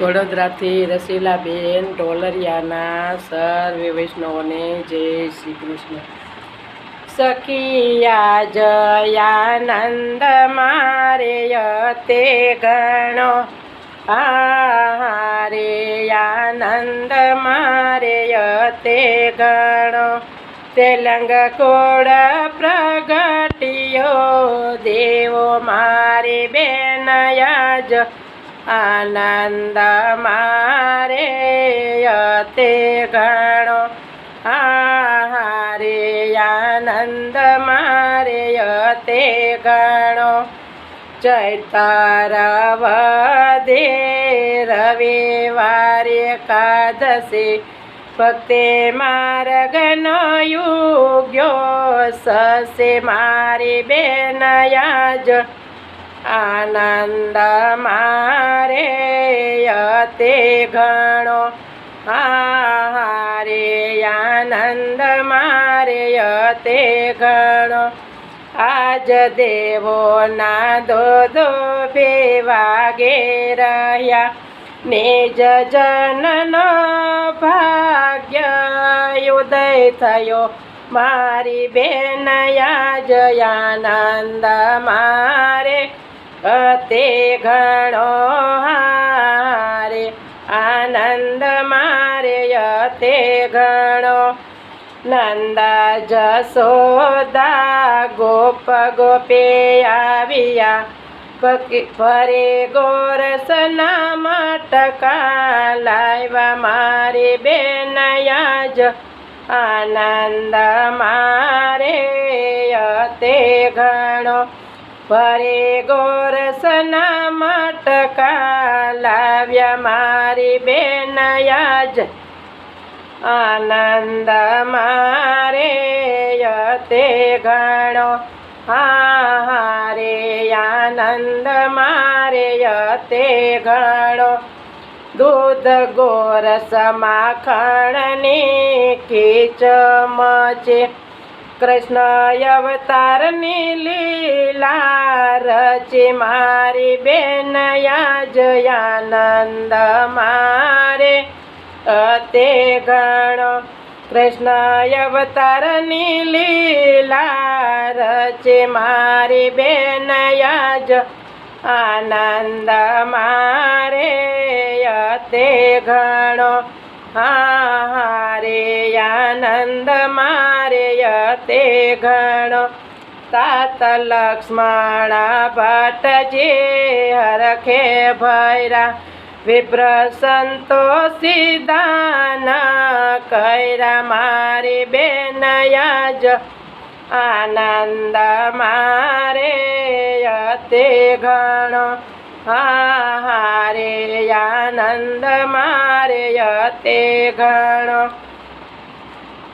વડોદરાથી રસીલાબેન ઢોલરિયાના સર્વે વૈષ્ણવોને જય શ્રી કૃષ્ણ સખિયા જયાનંદ મારે તે ગણો. હારે આનંદ મારે તે ગણો. તેલંગ કોડ પ્રગટિયો, દેવો મારી બેનયાજ આનંદ મારે તે ઘણો. હારે આનંદ મારે તે ગણો ચૈતારવદે રવિવારે એકાદશી. ભક્તે માર્ગનો યુગ્યો સસે મારી બેનયાજ આનંદ મારે તે ગણો હારે આનંદ મારે તે ઘણો. આજ દેવોના દો દો બે વાગે રહ્યા. નિજ જનનો ભાગ્ય ઉદય થયો. મારી બેન જયાનંદ મારે તે ઘણો હારે, આનંદ મારે તે ઘણો. નંદ જસોદા ગોપ ગોપે આવ્યા ફરે ગોરસના મટકા લાવ્યા મારી બેનયાજ. આનંદ મારે તે ઘણો. ફરે ગોરસના મટકા લાવ્યા મારી બેનયાજ આનંદ મારે તે ગણો. હારે આનંદ મારે તે ગણો. દૂધ ગોરસ માખણની ખીચ મચે. કૃષ્ણ અવતારની લીલા રચે મારી બેન જયાનંદ મારે. અતે ગણો કૃષ્ણ અવતારની લીલા રચે મારી બેન યાજ આનંદ મારે. અતે ગણો હારે આનંદ મારે તે ઘણ. તાત લક્ષ્મણ ભટ્ટજી હરખે ભૈરા. વિપ્ર સંતોષી દાન કૈરા મારી બેનયાજ આનંદ મારે તે હા હારે આનંદ મારે તે ગણો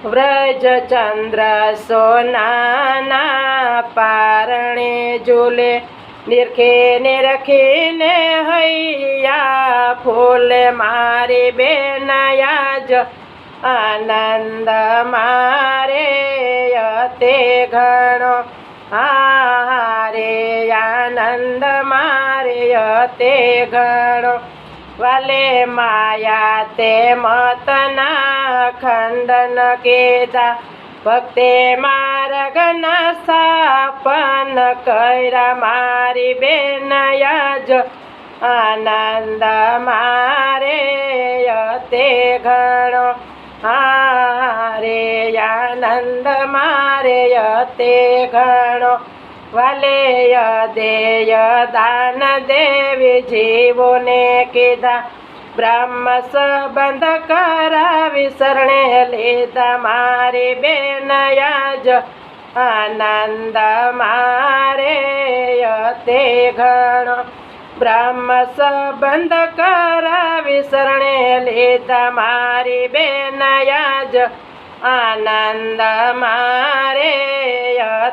વ્રજ ચંદ્ર સોનાના પારણે ઝૂલે નિરખે નિરખીને હૈયા ફૂલે, મારી બેનયાજ આનંદ મારે તે ઘણો. હારે આનંદ મારે તે ઘણો. વાલે માયા તે મતના ખંડન કેદા ભક્તે માર્ગના સ્થાપન કર્યા મારી બેનયાજ આનંદ મારે તે ઘણો. હારે આનંદ મારે તે ઘણો. વાલેય દેય દાન દેવી જીવોને કીધા બ્રહ્મ સંબંધ કરાવી શરણે લીધા મારી બેનયાજ આનંદ મારે તે ઘણો બ્રહ્મ સંબંધ કરાવી શરણે લીધા મારી બેનયાજ આનંદ મારે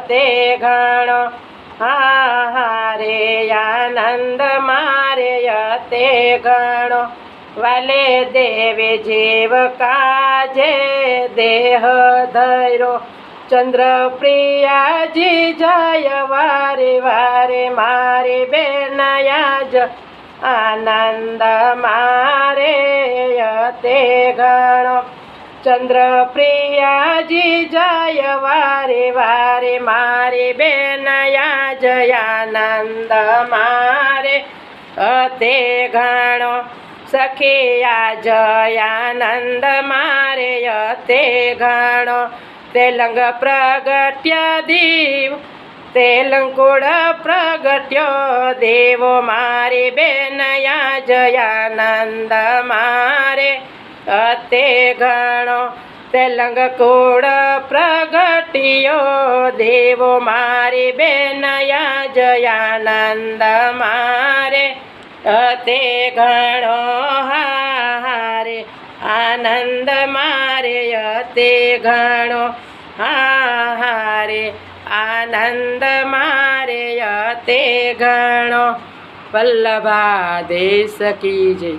તે ઘણો. હારે આનંદ મારે તે ઘણો. વાલે દેવે જીવ કાજે દેહ ધૈરો ચંદ્ર પ્રિયાજી જય વારે વારે મારે બેનયા આનંદ મારે તે ગણો ચંદ્ર પ્રિયાજી જય વારે વારે, મારે બેનયા જયાનંદ મારે તે ઘણો સખિયા જયાનંદ મારે અતે ઘણો તેલંગ પ્રગટ્ય દીવ તેલંકુળ પ્રગટ્યો દેવો, મારે બેનયા જયાનંદ મારે તે ગણો તેલંગ કુળ પ્રગટ્યો. દેવો મારી બેનયા જયાનંદ મારે. તે ગણો હારે, આનંદ મારે. તે ગણો હારે, આનંદ મારે. તે ગણો. વલ્લભા, દેશ કી જય.